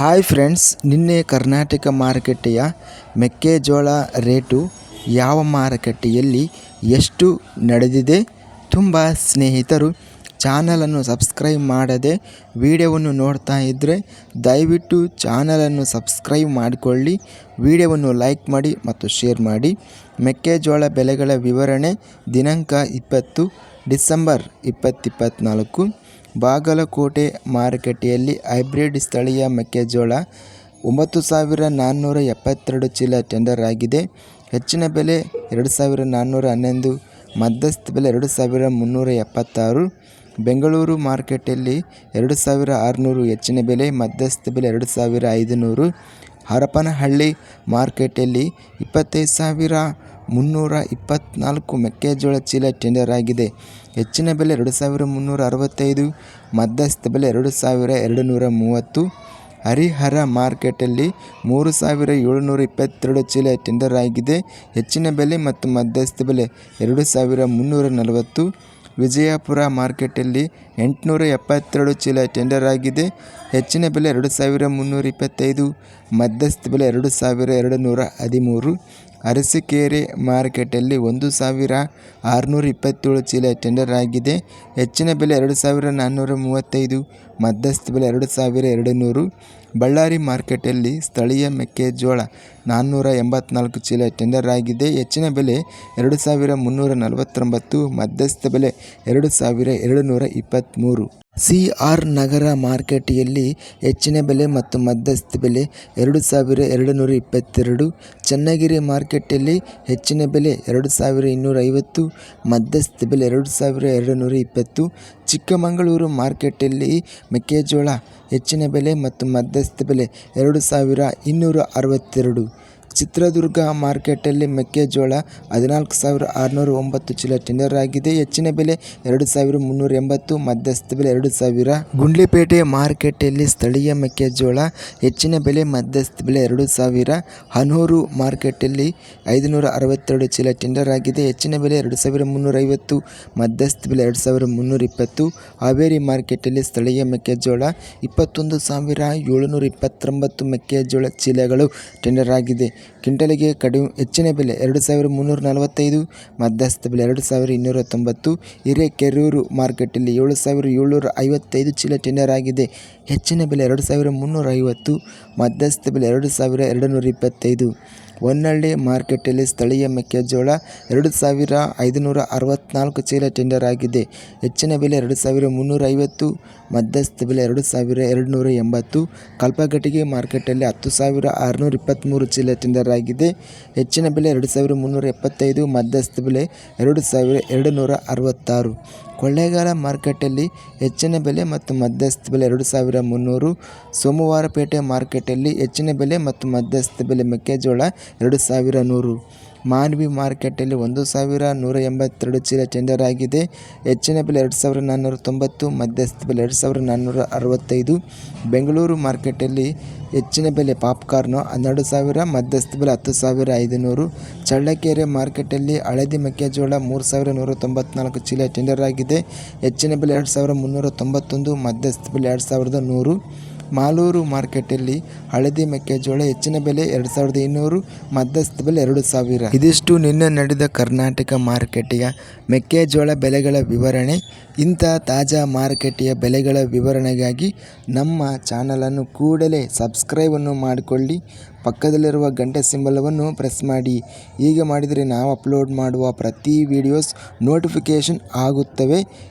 Hi friends ನಿನ್ನೆ ಕರ್ನಾಟಕ ಮಾರುಕಟ್ಟೆಯ ಮೆಕ್ಕೆಜೋಳ ರೇಟು ಯಾವ ಮಾರುಕಟ್ಟೆಯಲ್ಲಿ ಎಷ್ಟು ನಡೆದಿದೆ ತುಂಬ ಸ್ನೇಹಿತರು ಚಾನಲನ್ನು ಸಬ್ಸ್ಕ್ರೈಬ್ ಮಾಡದೆ ವಿಡಿಯೋವನ್ನು ನೋಡ್ತಾ ಇದ್ದರೆ ದಯವಿಟ್ಟು ಚಾನಲನ್ನು ಸಬ್ಸ್ಕ್ರೈಬ್ ಮಾಡಿಕೊಳ್ಳಿ, ವಿಡಿಯೋವನ್ನು ಲೈಕ್ ಮಾಡಿ ಮತ್ತು ಶೇರ್ ಮಾಡಿ. ಮೆಕ್ಕೆಜೋಳ ಬೆಲೆಗಳ ವಿವರಣೆ ದಿನಾಂಕ ಇಪ್ಪತ್ತು ಡಿಸೆಂಬರ್ ಇಪ್ಪತ್ತಿಪ್ಪತ್ತ್ನಾಲ್ಕು ಬಾಗಲಕೋಟೆ ಮಾರುಕಟ್ಟೆಯಲ್ಲಿ ಹೈಬ್ರಿಡ್ ಸ್ಥಳೀಯ ಮೆಕ್ಕೆಜೋಳ ಒಂಬತ್ತು ಸಾವಿರ ನಾನ್ನೂರ ಎಪ್ಪತ್ತೆರಡು ಚೀಲ ಟೆಂಡರ್ ಆಗಿದೆ. ಹೆಚ್ಚಿನ ಬೆಲೆ ಎರಡು ಸಾವಿರ ನಾನ್ನೂರ ಹನ್ನೊಂದು, ಮಧ್ಯಸ್ಥ ಬೆಲೆ ಎರಡು ಸಾವಿರ ಮುನ್ನೂರ ಎಪ್ಪತ್ತಾರು. ಬೆಂಗಳೂರು ಮಾರ್ಕೆಟಲ್ಲಿ ಎರಡು ಸಾವಿರ ಆರುನೂರು, ಹೆಚ್ಚಿನ ಬೆಲೆ ಮಧ್ಯಸ್ಥ ಬೆಲೆ ಎರಡು ಸಾವಿರ ಐದುನೂರು. ಹರಪನಹಳ್ಳಿ ಮಾರ್ಕೆಟಲ್ಲಿ ಇಪ್ಪತ್ತೈದು ಸಾವಿರ ಮುನ್ನೂರ ಇಪ್ಪತ್ತ್ನಾಲ್ಕು ಮೆಕ್ಕೆಜೋಳ ಚೀಲ ಟೆಂಡರ್ ಆಗಿದೆ. ಹೆಚ್ಚಿನ ಬೆಲೆ ಎರಡು ಸಾವಿರ ಮುನ್ನೂರ ಅರವತ್ತೈದು ಮಧ್ಯಸ್ಥ ಬೆಲೆ ಎರಡು ಸಾವಿರ ಎರಡು ನೂರ ಮೂವತ್ತು ಹರಿಹರ ಮಾರ್ಕೆಟಲ್ಲಿ ಮೂರು ಸಾವಿರ ಏಳುನೂರ ಇಪ್ಪತ್ತೆರಡು ಚೀಲ ಟೆಂಡರ್ ಆಗಿದೆ. ಹೆಚ್ಚಿನ ಬೆಲೆ ಮತ್ತು ಮಧ್ಯಸ್ಥ ಬೆಲೆ ಎರಡು ಸಾವಿರ ಮುನ್ನೂರ ನಲವತ್ತು ವಿಜಯಪುರ ಮಾರ್ಕೆಟಲ್ಲಿ ಎಂಟುನೂರ ಎಪ್ಪತ್ತೆರಡು ಚೀಲ ಟೆಂಡರ್ ಆಗಿದೆ. ಹೆಚ್ಚಿನ ಬೆಲೆ ಎರಡು ಸಾವಿರ ಮುನ್ನೂರ ಇಪ್ಪತ್ತೈದು ಮಧ್ಯಸ್ಥ ಬೆಲೆ ಎರಡು ಸಾವಿರ ಎರಡು ನೂರ ಹದಿಮೂರು ಅರಸೀಕೆರೆ ಮಾರ್ಕೆಟಲ್ಲಿ ಒಂದು ಸಾವಿರ ಆರುನೂರ ಇಪ್ಪತ್ತೇಳು ಚೀಲ ಟೆಂಡರ್ ಆಗಿದೆ. ಹೆಚ್ಚಿನ ಬೆಲೆ ಎರಡು ಸಾವಿರ ನಾನ್ನೂರ ಮೂವತ್ತೈದು ಮಧ್ಯಸ್ಥ ಬೆಲೆ ಎರಡು ಸಾವಿರ ಎರಡು ನೂರು. ಬಳ್ಳಾರಿ ಮಾರ್ಕೆಟಲ್ಲಿ ಸ್ಥಳೀಯ ಮೆಕ್ಕೆಜೋಳ ನಾನ್ನೂರ ಎಂಬತ್ನಾಲ್ಕು ಚೀಲ ಟೆಂಡರ್ ಆಗಿದೆ. ಹೆಚ್ಚಿನ ಬೆಲೆ ಎರಡು ಸಾವಿರ ಮುನ್ನೂರ ನಲವತ್ತೊಂಬತ್ತು, ಮಧ್ಯಸ್ಥ ಬೆಲೆ ಎರಡು ಸಾವಿರ ಎರಡು ನೂರ ಇಪ್ಪತ್ತ್ಮೂರು ಸಿ ಆರ್ ನಗರ ಮಾರ್ಕೆಟಿಯಲ್ಲಿ ಹೆಚ್ಚಿನ ಬೆಲೆ ಮತ್ತು ಮಧ್ಯಸ್ಥ ಬೆಲೆ ಎರಡು ಸಾವಿರ ಎರಡು ನೂರ ಇಪ್ಪತ್ತೆರಡು. ಚನ್ನಗಿರಿ ಮಾರ್ಕೆಟಲ್ಲಿ ಹೆಚ್ಚಿನ ಬೆಲೆ ಎರಡು ಸಾವಿರ ಇನ್ನೂರ ಐವತ್ತು, ಮಧ್ಯಸ್ಥ ಬೆಲೆ ಎರಡು ಸಾವಿರ ಎರಡು ನೂರ ಇಪ್ಪತ್ತು. ಚಿಕ್ಕಮಗಳೂರು ಮಾರ್ಕೆಟಲ್ಲಿ ಮೆಕ್ಕೆಜೋಳ ಹೆಚ್ಚಿನ ಬೆಲೆ ಮತ್ತು ಮಧ್ಯಸ್ಥ ಬೆಲೆ ಎರಡು ಸಾವಿರ ಇನ್ನೂರ ಅರವತ್ತೆರಡು. ಚಿತ್ರದುರ್ಗ ಮಾರ್ಕೆಟಲ್ಲಿ ಮೆಕ್ಕೆಜೋಳ ಹದಿನಾಲ್ಕು ಸಾವಿರ ಆರುನೂರ ಒಂಬತ್ತು ಚೀಲ ಟೆಂಡರ್ ಆಗಿದೆ. ಹೆಚ್ಚಿನ ಬೆಲೆ ಎರಡು ಸಾವಿರ ಮುನ್ನೂರ ಎಂಬತ್ತು, ಮಧ್ಯಸ್ಥ ಬೆಲೆ ಎರಡು ಸಾವಿರ. ಗುಂಡ್ಲಿಪೇಟೆ ಮಾರ್ಕೆಟಲ್ಲಿ ಸ್ಥಳೀಯ ಮೆಕ್ಕೆಜೋಳ, ಹೆಚ್ಚಿನ ಬೆಲೆ ಮಧ್ಯಸ್ಥ ಬೆಲೆ ಎರಡು ಸಾವಿರ. ಹನೂರು ಮಾರ್ಕೆಟಲ್ಲಿ ಐದುನೂರ ಅರವತ್ತೆರಡು ಚೀಲ ಟೆಂಡರ್ ಆಗಿದೆ. ಹೆಚ್ಚಿನ ಬೆಲೆ ಎರಡು ಸಾವಿರ ಮುನ್ನೂರ ಐವತ್ತು, ಮಧ್ಯಸ್ಥ ಬೆಲೆ ಎರಡು ಸಾವಿರ ಮುನ್ನೂರ ಇಪ್ಪತ್ತು. ಹಾವೇರಿ ಮಾರ್ಕೆಟಲ್ಲಿ ಸ್ಥಳೀಯ ಮೆಕ್ಕೆಜೋಳ, ಇಪ್ಪತ್ತೊಂದು ಸಾವಿರ ಏಳುನೂರ ಇಪ್ಪತ್ತೊಂಬತ್ತು ಮೆಕ್ಕೆಜೋಳ ಚೀಲಗಳು ಟೆಂಡರ್ ಆಗಿದೆ. ಕ್ವಿಂಟಲಿಗೆ ಕಡಿಮೆ ಹೆಚ್ಚಿನ ಬೆಲೆ ಎರಡು ಸಾವಿರ ಮುನ್ನೂರ ನಲವತ್ತೈದು, ಮಧ್ಯಸ್ಥ ಬೆಲೆ ಎರಡು ಸಾವಿರ ಇನ್ನೂರ ತೊಂಬತ್ತು ಹಿರೇಕೆರೂರು ಮಾರ್ಕೆಟಲ್ಲಿ ಏಳು ಸಾವಿರ ಏಳ್ನೂರ ಐವತ್ತೈದು ಚೀಲ ಟೆಂಡರ್ ಆಗಿದೆ. ಹೆಚ್ಚಿನ ಬೆಲೆ ಎರಡು ಸಾವಿರ ಮುನ್ನೂರ ಐವತ್ತು, ಮಧ್ಯಸ್ಥ ಬೆಲೆ ಎರಡು ಸಾವಿರ ಎರಡು ನೂರ ಇಪ್ಪತ್ತೈದು. ಹೊನ್ನಳ್ಳಿ ಮಾರ್ಕೆಟಲ್ಲಿ ಸ್ಥಳೀಯ ಮೆಕ್ಕೆಜೋಳ ಎರಡು ಸಾವಿರ ಐದುನೂರ ಅರವತ್ತ್ನಾಲ್ಕು ಚೀಲ ಟೆಂಡರ್ ಆಗಿದೆ. ಹೆಚ್ಚಿನ ಬೆಲೆ ಎರಡು ಸಾವಿರ ಮುನ್ನೂರ ಐವತ್ತು ಮಧ್ಯಸ್ಥ ಬೆಲೆ ಎರಡು ಸಾವಿರ ಎರಡು ನೂರ ಎಂಬತ್ತು ಕಲ್ಪಗಟ್ಟಿಗೆ ಮಾರ್ಕೆಟಲ್ಲಿ ಹತ್ತು ಸಾವಿರ ಆರುನೂರ ಇಪ್ಪತ್ತ್ಮೂರು ಚೀಲ ಟೆಂಡರ್ ಆಗಿದೆ. ಹೆಚ್ಚಿನ ಬೆಲೆ ಎರಡು ಸಾವಿರ ಮುನ್ನೂರ ಎಪ್ಪತ್ತೈದು ಮಧ್ಯಸ್ಥ ಬೆಲೆ ಎರಡು ಸಾವಿರ ಎರಡು ನೂರ ಅರವತ್ತಾರು ಕೊಳ್ಳೇಗಾಲ ಮಾರ್ಕೆಟಲ್ಲಿ ಹೆಚ್ಚಿನ ಬೆಲೆ ಮತ್ತು ಮಧ್ಯಸ್ಥ ಬೆಲೆ ಎರಡು ಸಾವಿರ ಮುನ್ನೂರು. ಸೋಮವಾರಪೇಟೆ ಮಾರ್ಕೆಟಲ್ಲಿ ಹೆಚ್ಚಿನ ಬೆಲೆ ಮತ್ತು ಮಧ್ಯಸ್ಥ ಬೆಲೆ ಮೆಕ್ಕೆಜೋಳ ಎರಡು ಸಾವಿರ ನೂರು. ಮಾನ್ವಿ ಮಾರ್ಕೆಟಲ್ಲಿ ಒಂದು ಸಾವಿರ ನೂರ ಎಂಬತ್ತೆರಡು ಚೀಲ ಟೆಂಡರ್ ಆಗಿದೆ. ಹೆಚ್ಚಿನ ಬೆಲೆ ಎರಡು ಸಾವಿರ ನಾನ್ನೂರ ತೊಂಬತ್ತು, ಮಧ್ಯಸ್ಥ ಬೆಲೆ ಎರಡು ಸಾವಿರ ನಾನ್ನೂರ ಅರವತ್ತೈದು. ಬೆಂಗಳೂರು ಮಾರ್ಕೆಟಲ್ಲಿ ಹೆಚ್ಚಿನ ಬೆಲೆ ಪಾಪ್ಕಾರ್ನು ಹನ್ನೆರಡು ಸಾವಿರ, ಮಧ್ಯಸ್ಥ ಬೆಲೆ ಹತ್ತು ಸಾವಿರ ಐದುನೂರು. ಚಳ್ಳಕೆರೆ ಮಾರ್ಕೆಟಲ್ಲಿ ಹಳದಿ ಮೆಕ್ಕೆಜೋಳ ಮೂರು ಸಾವಿರ ನೂರ ತೊಂಬತ್ನಾಲ್ಕು ಚೀಲ ಟೆಂಡರ್ ಆಗಿದೆ. ಹೆಚ್ಚಿನ ಬೆಲೆ ಎರಡು ಸಾವಿರ ಮುನ್ನೂರ ತೊಂಬತ್ತೊಂದು, ಮಧ್ಯಸ್ಥ ಬೆಲೆ ಎರಡು ಸಾವಿರದ ನೂರು. ಮಾಲೂರು ಮಾರ್ಕೆಟಲ್ಲಿ ಹಳದಿ ಮೆಕ್ಕೆಜೋಳ ಹೆಚ್ಚಿನ ಬೆಲೆ ಎರಡು ಸಾವಿರದ ಇನ್ನೂರು, ಮಧ್ಯಸ್ಥ ಬೆಲೆ ಎರಡು ಸಾವಿರ. ಇದಿಷ್ಟು ನಿನ್ನೆ ನಡೆದ ಕರ್ನಾಟಕ ಮಾರುಕಟ್ಟೆಯ ಮೆಕ್ಕೆಜೋಳ ಬೆಲೆಗಳ ವಿವರಣೆ. ಇಂಥ ತಾಜಾ ಮಾರುಕಟ್ಟೆಯ ಬೆಲೆಗಳ ವಿವರಣೆಗಾಗಿ ನಮ್ಮ ಚಾನಲನ್ನು ಕೂಡಲೇ ಸಬ್ಸ್ಕ್ರೈಬನ್ನು ಮಾಡಿಕೊಳ್ಳಿ. ಪಕ್ಕದಲ್ಲಿರುವ ಗಂಟೆ ಸಿಂಬಲವನ್ನು ಪ್ರೆಸ್ ಮಾಡಿ. ಹೀಗೆ ಮಾಡಿದರೆ ನಾವು ಅಪ್ಲೋಡ್ ಮಾಡುವ ಪ್ರತಿ ವಿಡಿಯೋಸ್ ನೋಟಿಫಿಕೇಷನ್ ಆಗುತ್ತವೆ.